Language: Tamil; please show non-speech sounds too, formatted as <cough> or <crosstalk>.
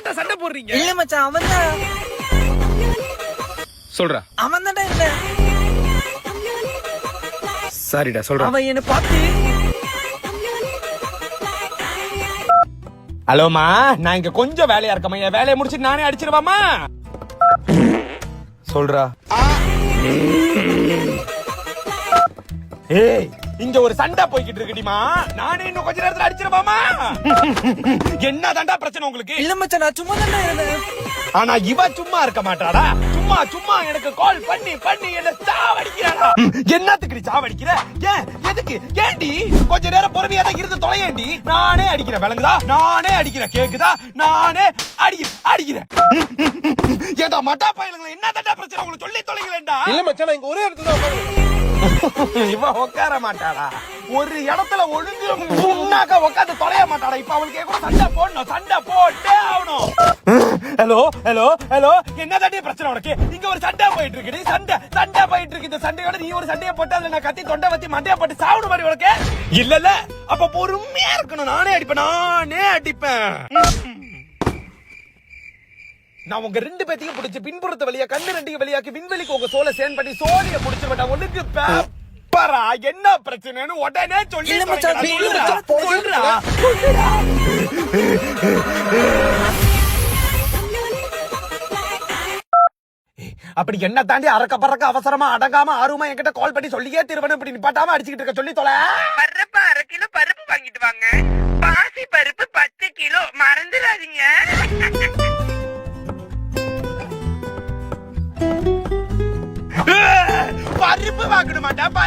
ஏன்டா சண்டை போடுறீங்க? இல்ல மச்சான் அவன் தான். சொல்றா. அவன் தான்டா இல்ல. சாரிடா சொல்றா. அவன் என்ன பார்த்து ஹலோமா நான் இங்க கொஞ்சம் வேலையா இருக்கமா என் வேலையை முடிச்சிட்டு நானே அடிச்சிருவாமா சொல்றா. ஏய் இங்க ஒரு சண்டை போய்கிட்டு இருக்குடிமா. நானே இன்னும் கொஞ்ச நேரத்துல அடிச்சிருவாமா? <laughs> என்ன தாண்டா பிரச்சனை உங்களுக்கு? இல்ல மச்சான் நான் சும்மா தான்டா இருந்தேன். ஆனா இவ சும்மா இருக்க மாட்டாடா. சும்மா சும்மா எனக்கு கால் பண்ணி பண்ணி என்ன சாவடிக்கிறாடா. என்னத்துக்கு நீ சாவடிக்கிற? ஏன் எதுக்கு? ஏண்டி கொஞ்ச நேரம் பொறுமையா தான் இருந்து தொலையேண்டி நானே அடிக்கிறேன் விளங்குதா நானே அடிக்கிறேன் கேக்குதா? நானே அடிக்கிறேன் அடிக்கிறேன் ஏடா மட்டா பயலுங்களா என்ன தட்டா பிரச்சனை? உங்களுக்கு சொல்லி தொலைங்களேன்டா. இல்ல மச்சான் இங்க ஒரே இடத்துல இவன் இவ உட்கார மாட்டாடா. ஒரு இடத்துல ஒழுங்கு முன்னாக்க உட்காந்து தொலைய மாட்டாடா. இப்ப அவளுக்கு கூட சண்டை போடணும் சண்டை போட்டே ஆகணும். ஹலோ ஹலோ ஹலோ என்ன தட்டி பிரச்சனை உனக்கு? இங்க ஒரு சண்டை போயிட்டு இருக்கு. சண்டை சண்டை போயிட்டு இருக்கு. இந்த சண்டையோட நீ ஒரு சண்டையை போட்டு அதுல நான் கத்தி தொண்டை வத்தி மண்டையை போட்டு சாவணும் மாதிரி உனக்கு. இல்ல இல்ல. அப்ப பொறுமையா இருக்கணும். நானே அடிப்பேன் நானே அடிப்பேன். நான் உங்க ரெண்டு பேத்தையும் பிடிச்சு பின்புறத்து வழியா கண்ணு ரெண்டையும் வழியாக்கி விண்வெளிக்கு உங்க சோலை சேன் பண்ணி சோழிய முடிச்சு விட்டா ஒண்ணுக்கு பேப்பரா என்ன பிரச்சனைன்னு உடனே சொல்லி அப்படி என்ன தாண்டி அறக்க பறக்க அவசரமா அடங்காம ஆர்வமா என்கிட்ட கால் பண்ணி சொல்லியே திருவனு இப்படி நிப்பாட்டாம அடிச்சுக்கிட்டு இருக்க சொல்லி தொலை. பருப்பு அரை கிலோ பருப்பு வாங்கிட்டு வாங்க. பாசி பருப்பு வாங்கணுமாட்டா? பருப்பு